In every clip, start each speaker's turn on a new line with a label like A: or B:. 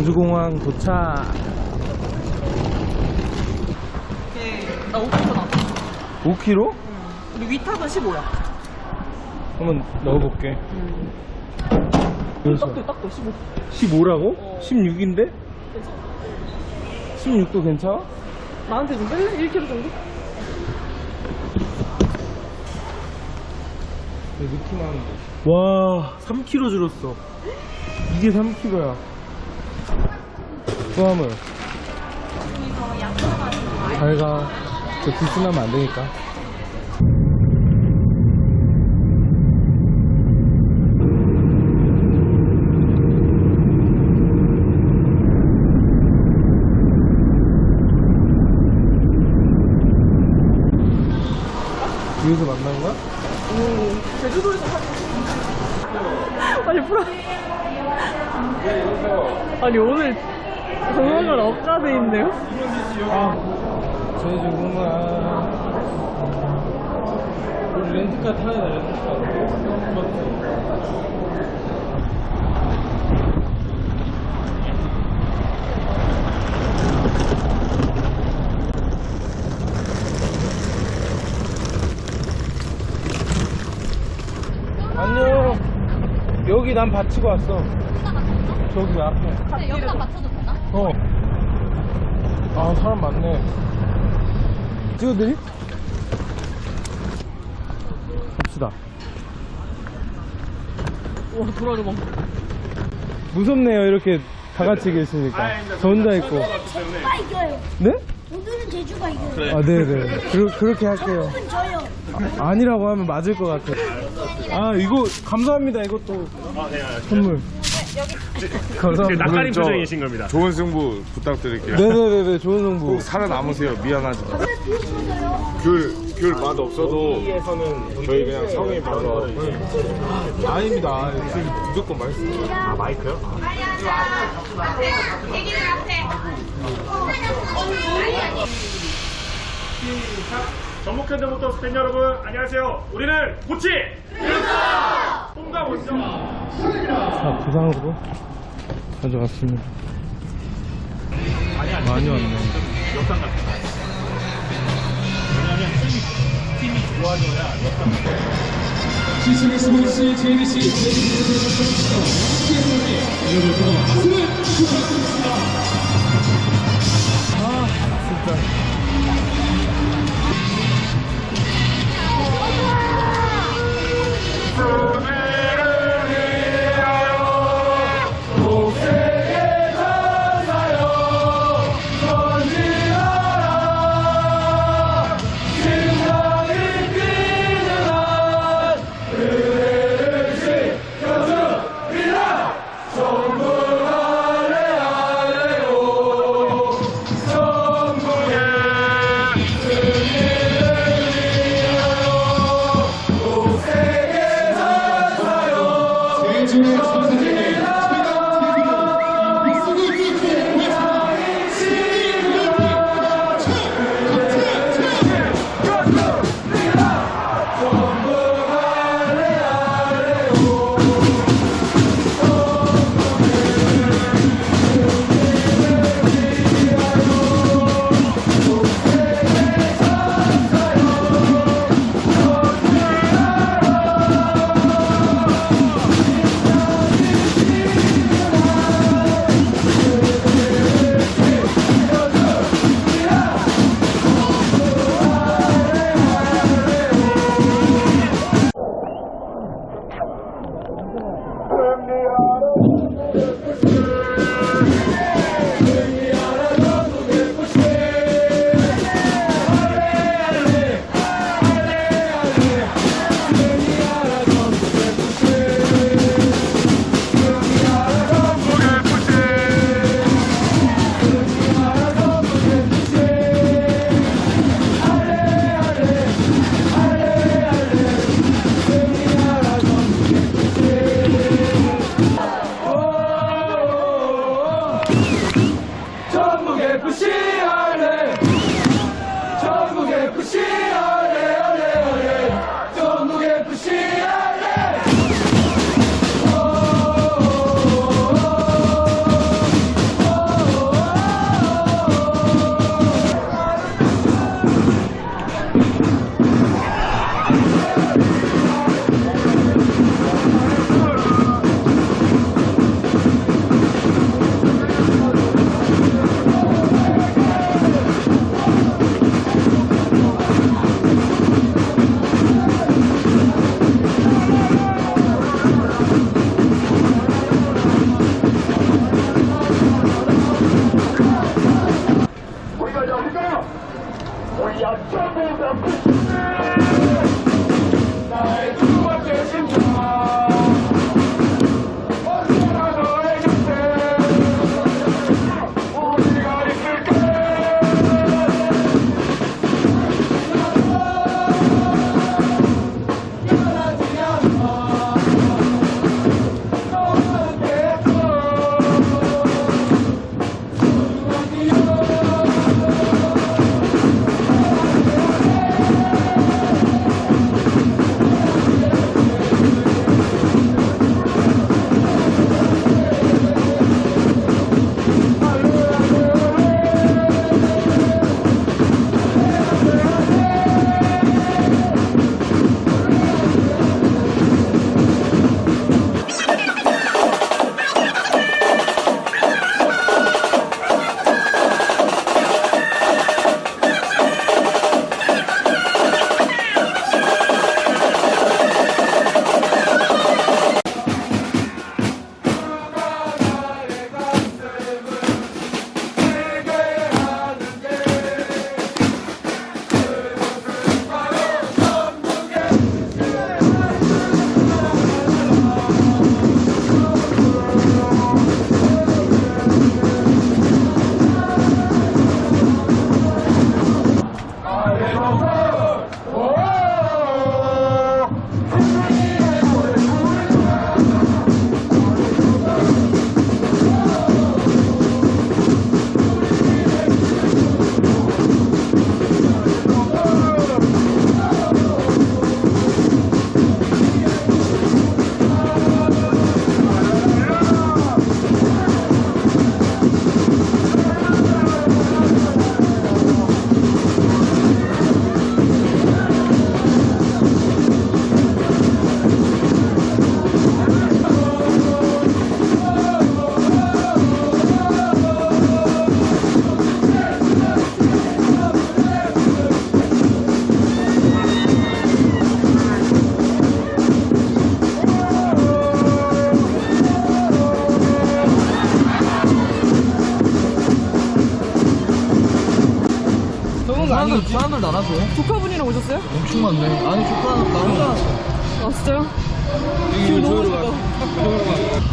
A: 광주공항 도착.
B: 네, 나 5kg 나.
A: 5kg?
B: 우리 위탁은 15야.
A: 한번 넣어볼게.
B: 그래서 딱도 딱도 15.
A: 15라고? 어. 16인데? 16도 괜찮아?
B: 나한테 좀 뺄래? 1kg 정도?
A: 네, 느낌 하는데. 와, 3kg 줄었어. 이게 3kg야. 수화물. 잘 가. 저 기스나면 안 되니까. 여기서 만난 거야?
B: 제주도에서 사 아니 프라 아니 오늘 엇가돼 있네요?
A: 아, 제주공항. 우리 렌트카 타야 돼, 렌트카. 안녕. 여기 난 받치고 왔어. 저기 앞에.
B: 근데 여기다
C: 되나?
A: 어. 아, 사람 많네. 찍어드리? 갑시다.
B: 와 돌아가 봐
A: 무섭네요, 이렇게 다 같이 계시니까. 저 혼자 있고.
C: 제주가 이겨요.
A: 네? 오늘은 제주가 이겨요. 아, 네네. 그, 그렇게 할게요. 오늘은 저요. 아, 아니라고 하면 맞을 것 같아. 아, 이거, 감사합니다, 이것도. 선물. 감사합니다. 낯가림 저-
D: 표정이신
C: 겁니다.
D: 좋은 승부 부탁드릴게요.
A: 네네네네, 좋은 정보. 꼭 살아남으세요.
D: 미안하지만. 귤, 귤맛 없어도 저희 그냥 성의 바로.
A: 아닙니다. 지금 무조건 맛있어요. 아, 마이크요?
C: 전북현대모터 팬 여러분 안녕하세요. 우리는 고치 홈과 원정
A: 자, 부상으로 가져왔습니다. 많이 왔네.
C: 왜냐면 팀이, 팀이 좋아져야 역산
A: 시청의 스포츠 JBC 여러분 박수를 부탁드리겠습니다 아 진짜 Thank you.
B: machine.
A: 상 같은 거. 사람들,
B: 나눠줘요? 조카분이랑 오셨어요? 엄청
A: 많네.
E: 아니, 조카
A: 나눠.
B: 아, 진짜요?
A: 여기 너무 저기로 가.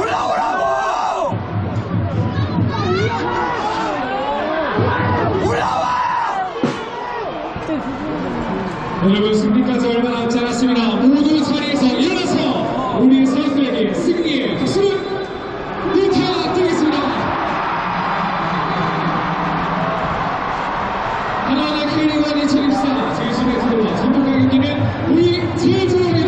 A: 올라오라고! 올라와! 여러분 승리까지 얼마 남지 않았습니다. 모두 자리에서 일어나서 우리 선수에게 승리의 박수를 부탁드리겠습니다. 하나하나 캐리관이 2024 제주대표와 선풍 경기는 우리 제주입니다.